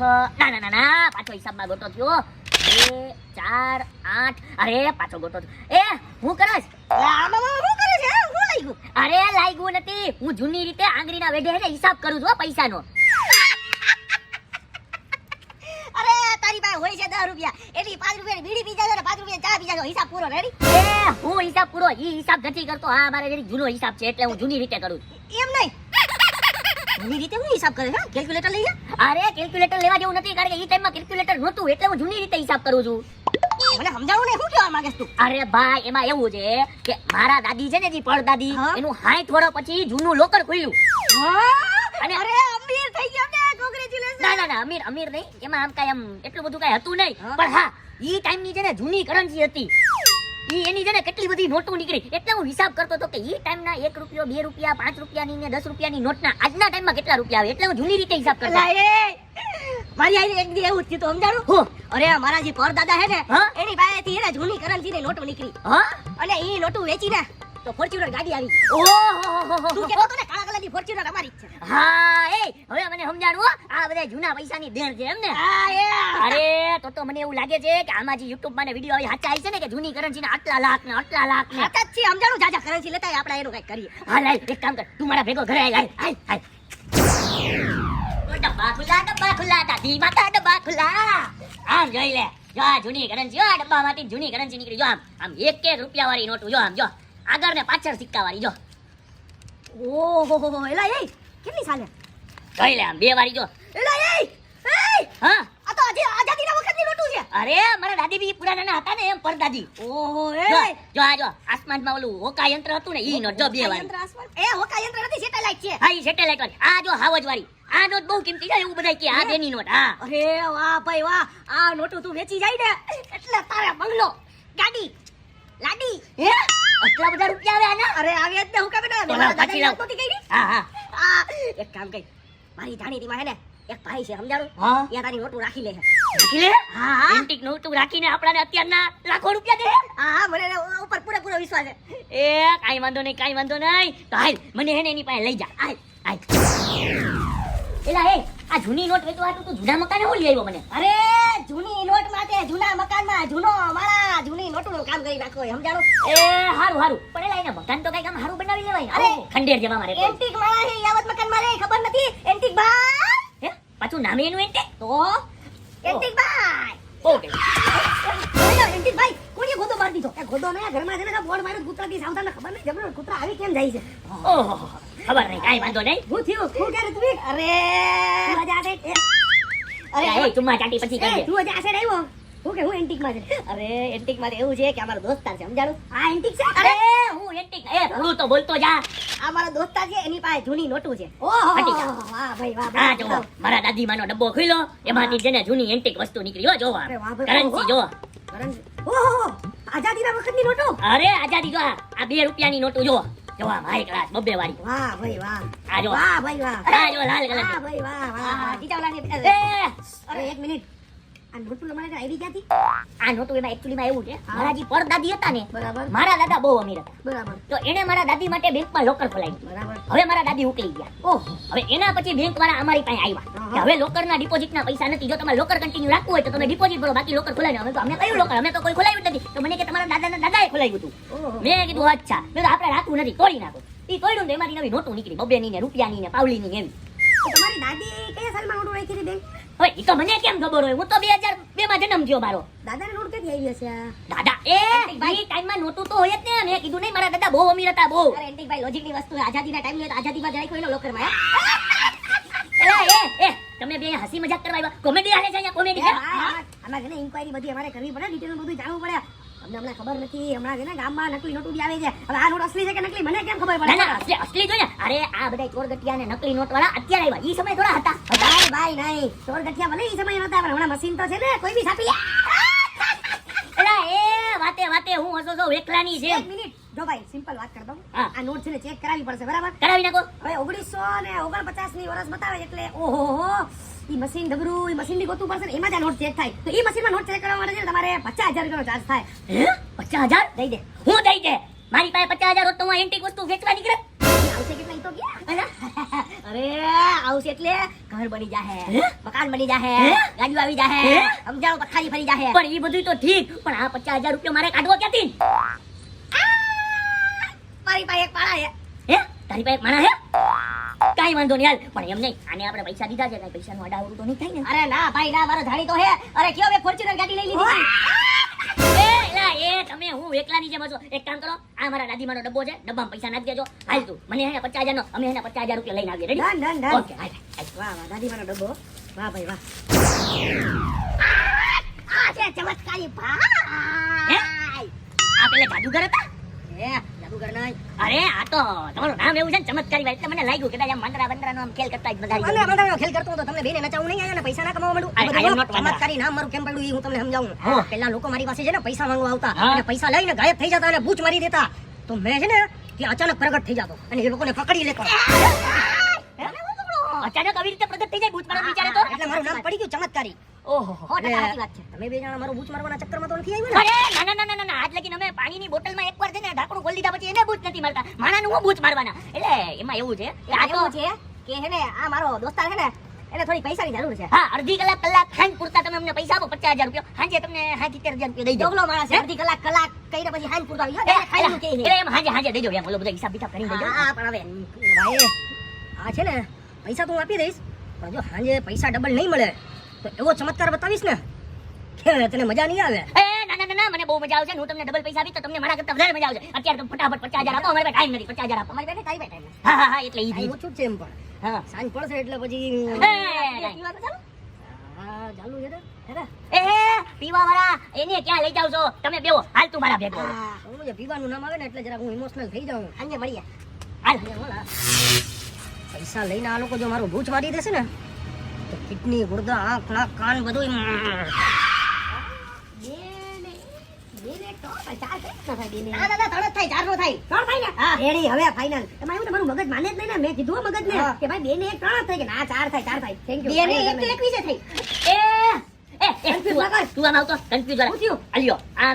ના ના ના ના પાછો હિસાબમાં ગોટો થયો. બે ચાર આઠ. અરે પાછો ગોટો થયો. એ હું કરસ આમાં શું કરે લાગ્યું. અરે લાગ્યું નથી. હું જૂની રીતે આંગળીના વેઢે હિસાબ કરું છું પૈસાનો. અરે તારી પાસે હોય છે દસ રૂપિયા. એટલી પાંચ રૂપિયા બીડી પી જાય પાંચ રૂપિયા ચા પી જાય હિસાબ પૂરો રેડી એ હું હિસાબ પૂરો. એ હિસાબ નથી કરતો. હા મારે જૂનો હિસાબ છે એટલે હું જૂની રીતે કરું એમ નહીં. એની રીતે હું હિસાબ કરે છે કેલ્ક્યુલેટર લઈ અરે કેલ્ક્યુલેટર લેવા જેવું નથી કારણ કે ઈ ટાઈમમાં કેલ્ક્યુલેટર નહોતું એટલે હું જૂની રીતે હિસાબ કરું છું. મને સમજાવું ને શું કહેવા માંગેસ તું? અરે ભાઈ એમાં એવું છે કે મારા દાદી છે ને જે પડ દાદી એનું હાઈટ વર્ષ પછી જૂનું લોકર ખુલ્યું. અને- અરે અમીર થઈ ગયા ને કોંગ્રેચ્યુલેશન ના ના ના અમીર અમીર નહીં. એમાં આમ કાંઈ આમ એટલું બધું કઈ હતું નહીં. પણ હા ઈ ટાઈમની છે ને જૂની કરન્સી હતી. ઈ એની છે કેટલી બધી નોટો નીકળી. એટલે હું હિસાબ કરતો હતો કે ઈ ટાઈમના એક રૂપિયો બે રૂપિયા પાંચ રૂપિયાની ને દસ રૂપિયાની નોટના આજના ટાઈમમાં કેટલા રૂપિયા આવે? એટલે હું જૂની રીતે હિસાબ કરતો. મારી આઈ એક દી એવું થયું તો સમજાણું? હો. અરે મારા જે પરદાદા હે ને એની પાસેથી એને જૂની કરન્સી ની નોટો નીકળી. હા? અને ઈ નોટો વેચીને તો ફોર્ચ્યુનર ગાડી આવી ઓહો તું હતો ને કાળા કલરની ફોર્ચ્યુનર અમારી જ છે. હા એ હવે મને સમજાણું આ બધા જૂના પૈસાની દેણ છે એમ ને હા એ. અરે તો તો મને એવું લાગે છે કે આમાં જે યુટ્યુબમાં વિડિયો આવી હાચા આવી છે ને કે જૂની કરન્સી ના આટલા લાખ ને આટલા લાખ ને. હાચા છે સમજાણું? જાજા કરન્સી લેતા આપણે એનું કઈ કરીએ. હાલ હાલ એક કામ કર. તું મારા ભેગો ઘરે આય આય હાલ ડબ્બા ખુલ્લા ડબ્બા ખુલ્લા દાદી માતા ડબ્બા ખુલ્લા. આમ જોઈ લે જો આ જૂની કરન્સી આ ડબ્બામાંથી જૂની કરન્સી નીકળી. જો આમ આમ એક એક રૂપિયા વાળી નોટું જો આમ જો. આગળ ને પાછળ સિક્કા વાળી જો. ઓહો એલા એ કેટલી સાલે? જોઈ લે આમ બે વાળી જો. એલા એ હા? આ તો આજે આઝાદીના વખતની નોટું છે. અરે મારા દાદી બી પુરાના હતા ને એમ પરદાદી. ઓહો એ જો આ જો આસમાનમાં ઓલું હોકા યંત્ર હતું ને ઈ નો જો બે વાળી. યંત્ર આસમાન? એ હોકા યંત્ર નથી સેટેલાઇટ છે. હા ઈ સેટેલાઇટ વાળી. આ જો હાવજ વાળી આ નોટ બહુ કિંમતી છે એવું બધાય કે આ બેની નોટ હા. અરે વાહ ભાઈ વાહ. આ નોટું તું વેચી જાય ને એટલે તારે બંગલો. ગાડી. લાડી. હે? આટલા બધા રૂપિયા આવ્યા આના અરે આવી જ ને હું કામ ના પાછી લાવ. હા હા. એક કામ કઈ. મારી જાણીતીમાં હે ને એક ભાઈ છે સમજાણું? હા. ત્યાં તારી નોટું રાખી લે રાખી લે? હા હા. એન્ટિક નોટું રાખીને આપણાને અત્યારના લાખો રૂપિયા દે હા? હા મને ઉપર પૂરેપૂરો વિશ્વાસ છે. એ કાઈ વાંધો નહીં કાઈ વાંધો નહીં. તો હાલ મને હે ને એની પાસે લઈ જા. હાલ હાલ. એલા એ આ જૂની નોટ વેચવા હાટુ તું જૂના મકાને હું લઈ આવ્યો મને? અરે જૂની નોટ માટે જૂના મકાનમાં જૂનો મારા જૂની નોટનું કામ કરી નાખો સમજાણો? એ હારું હારું. પણ એલા એના મકાન તો કઈ કામ હારું બનાવી લેવાય. અરે, ખંડેર જવા મારે એન્ટિક માળા હે યાવત મકાન મારે ખબર નથી? એન્ટિક ભાઈ? હે પાછું નામ એનું એન્ટિક? તો? એન્ટિક ભાઈ. ઓકે. એન્ટિક ભાઈ ગોદો મારી દીધો. એ ને ઘરમાં છે ને બોર્ડ માર્યો કૂતરાથી સાવધાન ખબર નહીં? જબરો કૂતરા આવી કેમ જાય છે? ઓહો ખબર નહીં કાઈ વાંધો નહીં. હું થયું? હું કરે તું? અરે. મજા આજે આ સાઈડ- એ, અરે એ ચુમ્મા ચાટી પછી એ, તું આજે આસે આવ્યો? હું કે હું એન્ટિકમાં છે? અરે એન્ટિકમાં એવું છે કે અમારો દોસ્તાર છે સમજાડું આ એન્ટિક છે? અરે હું એન્ટિક એ થોડું તો બોલતો જા. આ મારો દોસ્તાર છે એની પાસે જૂની નોટું છે. ઓહો વાહ ભાઈ વાહ આ જો મારા દાદી માનો ડબ્બો ખુલ્યો એમાંથી જેને જૂની એન્ટિક વસ્તુ નીકળી હો જોવા. કરન્સી જો ઓહો આઝાદીના વખતની નોટો? અરે આઝાદી જો આ બે રૂપિયાની નોટો જો. જોવા હાઈ ક્લાસ બબ્બે વાળી. વાહ ભાઈ વાહ. આ જો. વાહ ભાઈ વાહ. આ જો લાલ કલર વાહ ભાઈ વાહ વાહ. વાહ એ! અરે એક મિનિટ. આ નોટું તમારે આવી ક્યાંથી આ નોટું એમાં એકચ્યુઅલી એવું છે. મારા જે પરદાદી હતા ને બરાબર. મારા દાદા બહુ અમીર હતા. બરાબર. તો એને મારા દાદી માટે બેંકમાં લોકર ખોલાવ્યું બરાબર. હવે મારા દાદી ઉકલી ગયા. ઓહો. હવે એના પછી બેંક વાળા અમારી પાસે આવ્યા. કે હવે લોકરના ડિપોઝિટના પૈસા નથી. જો તમારે લોકર કન્ટિન્યુ રાખવું હોય તો તમે ડિપોઝિટ ભરો બાકી લોકર ખોલાવી અમે તો અમે કયું લોકર અમે તો કોઈ ખોલાવ્યું નથી. તો મને કે તમારા દાદાના દાદાએ ખોલાવ્યું હતું. મેં કીધું અચ્છા. મેં તો આપણે રાખવું નથી. તોડી નાખો. ઈ તોડ્યું ને તો એમાંથી નવી નોટો નીકળી. બબેની ને રૂપિયાની ને પાવલીની ને એવી. તમારી દાદી સાલમાં નોટો રાખી બેન હવે ઈ તો મને કેમ ખબર હોય? હું તો બે હજાર બે માં જન્મ થયો મારો. દાદાને નોટ ક્યાંથી આવી હશે દાદા એ ભાઈ. ટાઈમમાં નોટું તો હોય જ ને. મેં કીધું નહીં મારા દાદા બહુ અમીર હતા બહુ. અરે એન્ટિક ભાઈ લોજિકની વસ્તુ છે. આઝાદીના ટાઈમ હોય તો આઝાદીમાં એનો લોકરમાં એલા એ એ તમે બે હસી મજાક કરવા આવ્યા. કોમેડી હાલે છે અહીંયા કોમેડી આમાં ને inquiry બધી અમારે કરવી પડે ડિટેલ બધું જાણવું પડે. અમને હમણાં ખબર નથી હમણાં છે ને ગામમાં નકલી નોટો બી આવે છે. હવે આ નોટ અસલી છે કે નકલી? મને કેમ ખબર પડે? ના અસલી અસલી જોઈએ. અરે આ બધા ચોર ગટિયા ને નકલી નોટ વાળા અત્યારે આવ્યા. ઈ સમય થોડા હતા. ભાઈ ભાઈ નહીં. ચોર ગઠિયા ભલે ઈ સમય નતા પણ હમણાં મશીન તો છે ને કોઈ બી છાપી લે. એ વાતે વાતે હું હસો છો એકલાની છે એક મિનિટ. જો ભાઈ સિમ્પલ વાત કર દઉં. આ નોટ છે ને ચેક કરાવી પડશે બરાબર? કરાવી નાખો. હવે ઓગણીસો ને ઓગણપચાસની વર્ષ બતાવે એટલે ઓહો ઈ મશીન ડબરું ઈ મશીન બી ગોતું પડશે ને એમાં જ આ નોટ ચેક થાય. તો ઈ મશીનમાં નોટ ચેક કરવા માટે છે તમારે પચાસ હજાર રૂપિયાનો ચાર્જ થાય. હે? પચાસ હજાર? દઈ દે. હું દઈ દે. મારી પાસે પચાસ હજાર હોત તો હું એન્ટિક વસ્તુ વેચવા નીકળે આવશે તો ગયા અરે એટલે ઘર બની જાહે મકાન બની જાહે? ગાડીઓ આવી જાહે સમજાણો પથારી ફરી જાહે. પણ એ બધું તો ઠીક પણ આ પચાસ હજાર રૂપિયા મારે કાઢવો ક્યાંથી? મારી પાસે એક છે હે. તારી પાસે એક માણસ હે? કઈ વાંધો નહીં હાલ. પણ એમ નહીં આને આપણે પૈસા દીધા છે પૈસા નું અડાવડું તો નહીં થાય ને. અરે ના ભાઈ ના મારો ધાડી તો હે. અરે કયો બે ફોર્ચ્યુનર ગાડી લઈ લીધી? એલા, તમે હું એકલાની જેમ છો એક કામ કરો આ મારા દાદીમાનો ડબ્બો છે ડબ્બામાં પૈસા નાખી દેજો. હાલ તું મને હે પચાસ હજાર નો અમે એને પચાસ હજાર રૂપિયા લઈને આવીએ. રેડી ના ના ડન ઓકે. વાહ વાહ દાદીમાનો ડબ્બો. વાહ ભાઈ વાહ. આ છે ચમત્કારી ભાઈ. આ પેલે જાદુગર હતા? નહીં અરે આ તો તમારું નામ એવું છે ને ચમત્કારી ભાઈ. મને લાગ્યું કદાચ આમ મંદરા બંદરાનો આમ ખેલ કરતા જ બધા આવી મને ખેલ કરતો હતો. તમને બેને નચાવું નહીં આવ્યો ને પૈસા ના કમાવા માંડું I- I am બધું not Wanda. ચમત્કારી નામ મારું કેમ પડ્યું ઈ હું તમને સમજાવું. પેલા લોકો મારી પાસે છે ને પૈસા માંગવા આવતા. અને પૈસા લઈને ગાયબ થઈ જતા અને બૂચ મારી દેતા. તો મેં છે ને કે અચાનક પ્રગટ થઈ જતો. અને એ લોકોને પકડી લેતો. અચાનક આવી રીતે પ્રગટ થઈ જાય ભૂત મારવાનો વિચારે તો? એટલે મારું નામ પડી ગયું ચમત્કારી. ઓહો સાચી વાત છે. તમે બે જણા મારો બૂચ મારવાના ચક્કરમાં તો નથી આવ્યું અરે ના ના ના ના, ના ના. આજ લગીને અમે પાણીની બોટલમાં એકવાર છે ને ઢાંકણું ખોલી દીધા પછી એને બૂચ નથી મારતા માણાનું હું બૂચ મારવાના? એટલે એમાં એવું છે આ આ તો છે કે હે ને આ મારો દોસ્તાર છે ને એને થોડી પૈસાની જરૂર છે. હા અડધી કલાક કલાક ખાંડ પૂરતા તમે અમને પૈસા આપો પચાસ હજાર રૂપિયા. હાંજે તમને હાંજ હજાર દઈ દો માણસ અડધી કલાક કલાક કઈને પછી હાંજ પૂરતા આવી એ, ગયો ખાઈ કે એટલે એમ હાંજે હાંજે દઈ દો એમ ઓલો બધો હિસાબ હા પણ હવે ભાઈ આ છે ને પૈસા તો હું આપી દઈશ. પણ જો હાજે પૈસા ડબલ નહીં મળે એવો ચમત્કાર બતાવીશ ને તને મજા નહીં આવે. એ ના ના ના, ના મને બહુ મજા આવશે. હું તમને ડબલ પૈસા આપીશ તો તમને મારા કરતા વધારે મજા આવશે. અત્યારે તો ફટાફટ પચાસ હજાર આપો અમારે ટાઈમ નથી. પચાસ હજાર આપો. અમારી બેને તારી બેઠા હા હા હા એટલે ઈ ઓછું છે એમ પણ. હા. સાંજ પડશે એટલે પછી એ, પીવા ચાલો. છે? એ વાળા એને ક્યાં લઈ જાવ છો? તમે બેવો હાલ તું મારા ભેગો. પીવાનું નામ આવે ને એટલે જરાક હું ઇમોશનલ થઈ જાઉં. સાંજે મળીએ હાલ પૈસા લઈને આ લોકો જો મારું ભૂચ મારી દેશે ને કિડની ગુર્દા આંખ નાક કાન બધું તમે. એકવીસે થઈ. એ એ એ Confuse તું ના કર. તું આમ આવતો. કન્ફ્યુઝ શું થયું? અલ્યો આ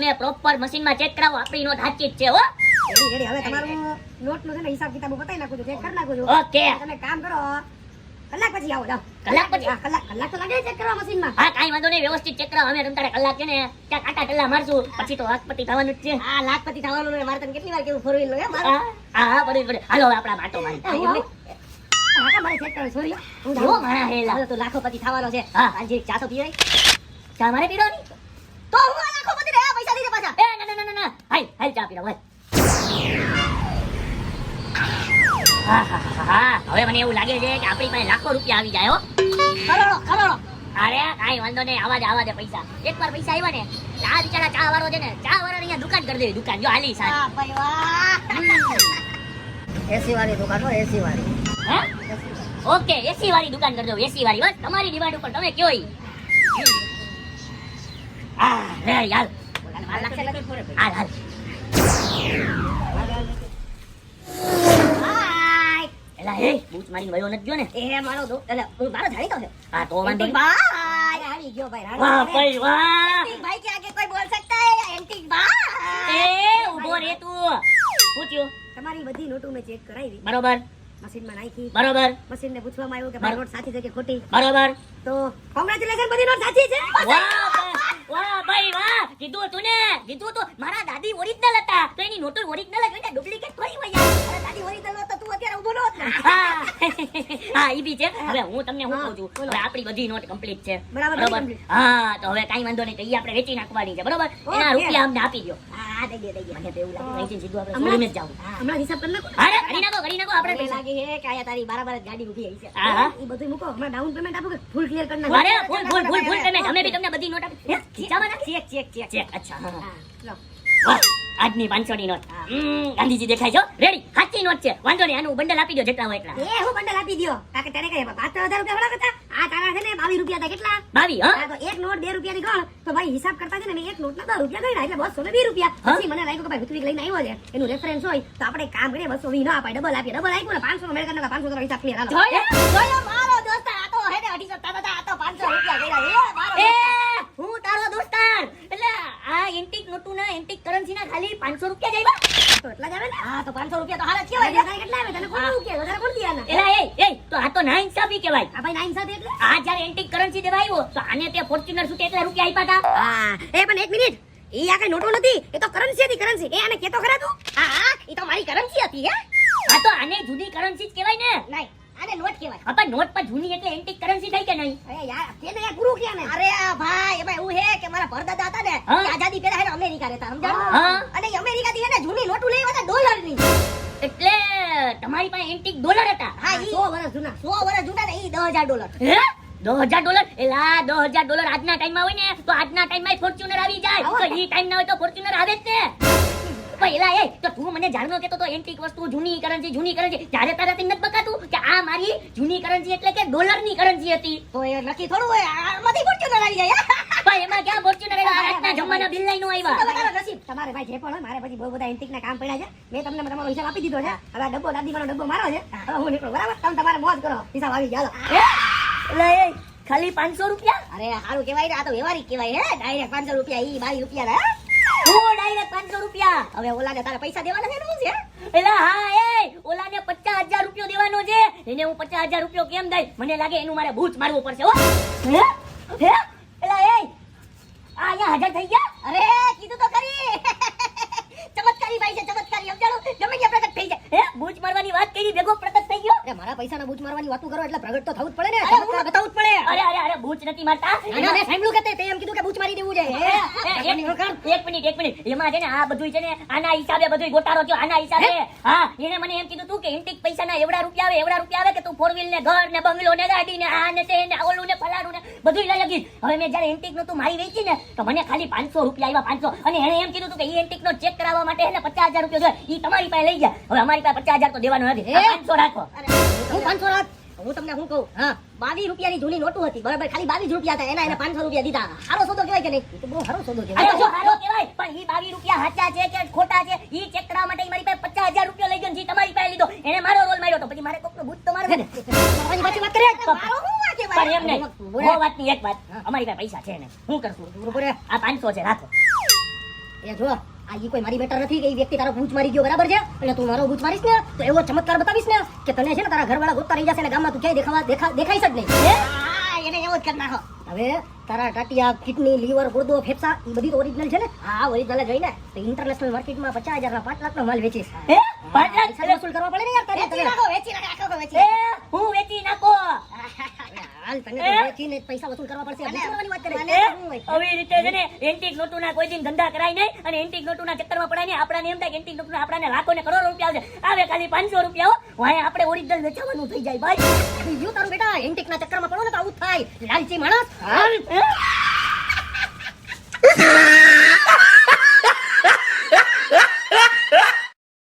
મેં પ્રોપર ચેક કરાવો. આપણી નોટ સાચી જ છે હો. Ready, ready. હવે તમારું નોટનું છે ને હિસાબ કિતાબ બતાવી નાખું છું. ચેક કરી નાખું છું. તમે કામ કરો. કલાક પછી આવો કલાક પછી? કલાક કલાક તો લાગે ચેક કરવા મશીનમાં. હા કાંઈ વાંધો નહીં વ્યવસ્થિત ચેક કરાવો. અમે તમ તારે કલાક છે ને ત્યાં કાંટા કલ્લા મારશું. પછી તો વાઘપતિ થવાનું જ છે. હા લાખપતિ થવાનું ને મારે તને કેટલી વાર કેવું ફોર વ્હીલનું હા હા હા પડે પડે. હાલો હવે આપણા માટો મારી. હા, હા, હા. હા, મારે ચેક કરો સોરી હું જો મારા હેલા. તો લાખોપતિ થવાનો છે. હા. આજે ચા તો પીવાય. ચા મારે પીવાની? તો હું લાખોપતિ ને પૈસા દીધે પાછા. એ ના ના ના ના ના. હાલ હાલ ચા પીરો હાલ. હા હા હા, હા હવે મને એવું લાગે છે કે આપણી પાસે લાખો રૂપિયા આવી જાય હો. કરોડો કરોડો અરે કાઈ વાંધો નહીં આવા દે આવા દે પૈસા. એકવાર પૈસા આવ્યા ને ચા આ બિચારા ચા વાળો છે ને ચા વાળા અહીંયા દુકાન કરી દેવી દુકાન. જો હાલી સાહેબ વાહ ભાઈ વાહ. એસી વાળી દુકાન હો એસી વાળી. હે? ઓકે એસી વાળી દુકાન કરજો એસી વાળી. બસ તમારી ડિમાન્ડ ઉપર તમે કયો ઈ. હા રે યાર વાર હાલ હાલ હાય એલા એ બૂટ મારીને વયો નથી ગયો ને. એ મારો દો એટલે હું મારો ધારી તો છે? હા તો વાંધો નહીં. ભાઈ આવી ગયો ભાઈ વાહ ભાઈ વાહ. ભાઈ કે આગે કોઈ બોલ સકતા હે એન્ટિક ભાઈ. એ ઊભો રે તું. પૂછ્યો તમારી બધી નોટો મેં ચેક કરાવી. બરોબર. મશીનમાં નાખી. બરોબર. મશીનને પૂછવામાં આવ્યું કે મારી સાચી છે કે ખોટી? બરોબર. તો કોંગ્રેચ્યુલેશન બધી નોટ સાચી છે? વાહ વાહ ભાઈ વાહ. કીધું તું ને કીધું તો મારા દાદી ઓરિજિનલ હતા. તો એની નોટો ઓરિજિનલ હતી હોય ને ડુપ્લિકેટ થોડી હોય યાર. દાદી ઓરિજિનલ ને હા. ઈ બી છે. હવે હું તમને હું કહું છું? હવે આપણી બધી નોટ કમ્પ્લીટ છે. બરાબર, હા તો હવે કાંઈ વાંધો નહીં તો ઈ આપણે વેચી નાખવાની છે. બરાબર? એના રૂપિયા અમને આપી દો હા દઈ દે દઈ દે મને તો એવું લાગે વેચીને સીધું આપણે શોરૂમે જ જાવું. હમણાં હિસાબ કરી નાખો. અરે કરી નાખો કરી નાખો આપણે લાગે કે આયા તારી બરાબર જ ગાડી ઊભી આવી છે. હા, એ ઈ બધું મૂકો. હમણાં ડાઉન પેમેન્ટ આપો કે ફૂલ ક્લિયર કરી નાખો. અરે ફૂલ ફૂલ ફૂલ ફૂલ પેમેન્ટ અમે બી તમને બધી નોટ આપી ખીચામાં નાખી? ચેક ચેક ચેક ચેક અચ્છા હા, લો. આજની પાંચસો ની નોટ ગાંધીજી દેખાય છો રેડી સાચી નોટ છે. વાંધો નહીં આનું બંડલ આપી દો જેટલા હોય એટલા. એ હું બંડલ આપી દો કાકે તને કહે પાંચ હજાર રૂપિયા વળા હતા આ તારા છે ને બાવી રૂપિયા હતા કેટલા? બાવી હા? હા, તો એક નોટ બે રૂપિયાની ગણ. તો ભાઈ હિસાબ કરતા છે ને એક એક નોટના દસ રૂપિયા ગણ્યા એટલે બસો ને વીસ રૂપિયા. પછી મને લાગ્યું કે ભાઈ ઋત્વિક લઈને આવ્યો છે. એનું રેફરન્સ હોય તો આપણે કામ કરીએ બસો વીસ ના અપાય ડબલ આપીએ. ડબલ આપ્યું ને પાંચસો નો મેળ કરી પાંચસો નો હિસાબ ક્લિયર હાલો. મારો દોસ્ત આ તો હે ને અઢીસો તાતા આ તો પાંચસો રૂપિયા દોસ્ત. હું તારો એન્ટિક નોટુ ના એન્ટિક કરન્સી ના ખાલી 500 રૂપિયા જ તો એટલા જ આવે ને? હા તો પાંચસો રૂપિયા તો હાલ જ વધારે કેટલા આવે? તને કોણ કે વધારે કોણ દિયાના એલા એ એ તો આ તો ના ઇન્સાફી કહેવાય. આ ભાઈ ના ઇન્સાફી એટલે? આ જ્યારે એન્ટિક કરન્સી દેવા આવ્યો તો આને તે ફોર્ચ્યુનર શું કેટલા રૂપિયા આપ્યા હતા હા. એ પણ એક મિનિટ. ઈ આ કઈ નોટો નથી? એ તો કરન્સી હતી કરન્સી. એ આને કેતો ખરા તું? હા હા. ઈ તો મારી કરન્સી હતી હે? આ તો આને જુદી કરન્સી જ કહેવાય ને. નહીં. આને નોટ કહેવાય. આપણે નોટ પર જૂની એટલે એન્ટિક કરન્સી થઈ કે નહીં? અરે યાર તેને યાર ગુરુ કે ને. અરે આ ભાઈ એમાં એવું હે કે મારા પરદાદા હતા ને આઝાદી પહેલા હે ને અમેરિકા રહેતા સમજાણો? અને અમેરિકા થી હે ને જૂની નોટો લઈ આવ્યા ડોલરની એટલે તમારી પાસે એન્ટિક ડોલર હતા? હા ઈ. 100 વર્ષ જૂના. 100 વર્ષ જૂના ને ઈ 10000 ડોલર હે? દસ હજાર ડોલર એલા દસ હજાર ડોલર આજના ટાઈમમાં હોય ને તો આજના ટાઈમમાં ફોર્ચ્યુનર આવી જાય. તો ઈ ટાઈમ ના હોય તો ફોર્ચ્યુનર આવે જ ને પણ એલા એ તો તું મને જાણનો કેતો તો એન્ટિક વસ્તુ જૂની કરન્સી જૂની કરન્સી ત્યારે તે નથી બકાતું કે આ મારી જૂની કરન્સી એટલે કે ડોલરની કરન્સી હતી. તો એ નક્કી થોડું હોય આમાંથી ફોર્ચ્યુનર આવી જાય પણ એમાં ક્યાં ફોર્ચ્યુનર આવ્યા આજના જમાના બિલ લઈને આવ્યા. તમારા નસીબ? તમારે ભાઈ જે પણ હોય મારે પછી બહુ બધા એન્ટિક ના કામ પડ્યા છે. મેં તમને તમારો હિસાબ આપી દીધો છે. હવે આ ડબ્બો દાદી ડબ્બો મારો છે. હવે હું નીકળું બરાબર? તમે તમારે મોજ કરો. હિસાબ આવી ગયા એટલે એ ખાલી પાંચસો રૂપિયા? અરે સારું કેવાય આ તો વ્યવહારિક કેવાય હે. ડાયરેક્ટ પાંચસો રૂપિયા ઈ બાવીસ રૂપિયા પાંચસો રૂપિયા. હવે ઓલાને તારે પૈસા દેવાના છે શું છે? પચાસ હજાર રૂપિયો દેવાનો છે. હું પચાસ હજાર રૂપિયો કેમ દઈ? મને લાગે એનું મારે ભૂત મારવું પડશે, હો. હાજર થઈ ગયા? અરે, કીધું તો ખરી. ચમત્કારી ભાઈ છે, ચમત્કારી, સમજાણો? ગમે ત્યાં પ્રગટ થઈ જાય. હે? બૂચ મારવાની વાત કરી ભેગો પ્રગટ થઈ ગયો? અરે મારા પૈસાના બૂચ મારવાની વાતો કરો એટલે પ્રગટ તો થવું જ પડે ને. અરે બતાવવું જ પડે. અરે અરે અરે બૂચ નથી મારતા. અને મેં સાંભળ્યું કે તે એમ કીધું કે બૂચ મારી દેવું છે. એક મિનિટ એક મિનિટ. એમાં છે ને આ બધું છે ને આના હિસાબે બધું ગોટાળો થયો. આના હિસાબે. હા? એને મને એમ કીધું તું કે ઇન્ટિક પૈસાના એવડા રૂપિયા આવે એવડા રૂપિયા આવે કે તું ફોર વ્હીલ ને ઘર ને બંગલો ને ગાડી ને આ ને તે ને ઓલું ને ફલાડું ને બધું લઈ લગી હવે મેં જ્યારે એન્ટિકનું તું મારી વેચી ને તો મને ખાલી પાંચસો રૂપિયા આવ્યા પાંચસો. અને એને એમ કીધું તું કે એ એન્ટિક નો ચેક કરાવવા માટે એને પચાસ હજાર રૂપિયા જોઈએ. એ તમારી પાસે લઈ ગયા. હવે અમારી પચાસ હજાર તો દેવાનો નથી. પાંચસો રાખો. હું પાંચસો રાત હું તમને શું કહું? હા. બાવીસ રૂપિયાની જૂની નોટો હતી. બરાબર ખાલી બાવીસ રૂપિયા હતા. એના એને પાંચસો રૂપિયા દીધા. સારો સોદો કહેવાય કે નહીં? તો બહુ સારો સોદો કહેવાય. જો કહેવાય. પણ ઈ બાવીસ રૂપિયા સાચા છે કે ખોટા છે? ઈ ચેક કરાવવા માટે મારી પાસે પચાસ હજાર રૂપિયા લઈ ગયો ને તમારી પાસે લીધો. એને મારો રોલ માર્યો તો પછી મારે કોકનો ભૂત તો મારવો ને? પાછી વાત કરીએ? તો મારો શું વાત છે પણ એમ નહીં. બહુ વાતની એક વાત. અમારી પાસે પૈસા છે ને. હું કરશું? આ પાંચસો છે. રાખો. એ જો આ ઈ કોઈ મારી બેટર નથી કે એ વ્યક્તિ તારો બૂચ મારી ગયો બરાબર છે? અને તું મારો બૂચ મારીશ ને તો એવો ચમત્કાર બતાવીશ ને કે તને છે ને તારા ઘરવાળા ગોતતા રહી જશે ને ગામમાં તું ક્યાંય દેખાવા દેખા દેખાઈશ જ નહીં. એને એવો જ કરી નાખો. હવે તારા ટાટિયા કિડની લીવર ગુર્દો ફેફસા એ બધી ઓરિજિનલ છે ને? હા ઓરિજિનલ જ હોય ને. તો ઇન્ટરનેશનલ માર્કેટમાં પચાસ હજાર ના પાંચ લાખ નો માલ વેચીશ. હે? પાંચ લાખ? વસૂલ કરવા પડે ને યાર તારે વેચી નાખો, વેચી નાખો, વેચી નાખો. હું વેચી નાખો. હાલ તને તો વેચીને પૈસા વસૂલ ને એન્ટિક નોટોના કોઈ દિન ધંધા કરાય નહીં અને ને એમ થાય એન્ટિક નોટોના ને કરોડો રૂપિયા આવે ખાલી 500 રૂપિયા આપણે ઓરિજિનલ વેચાવાનું થઈ જાય ભાઈ. બીજું ચક્કરમાં આવું થાય. લાલચી માણસ.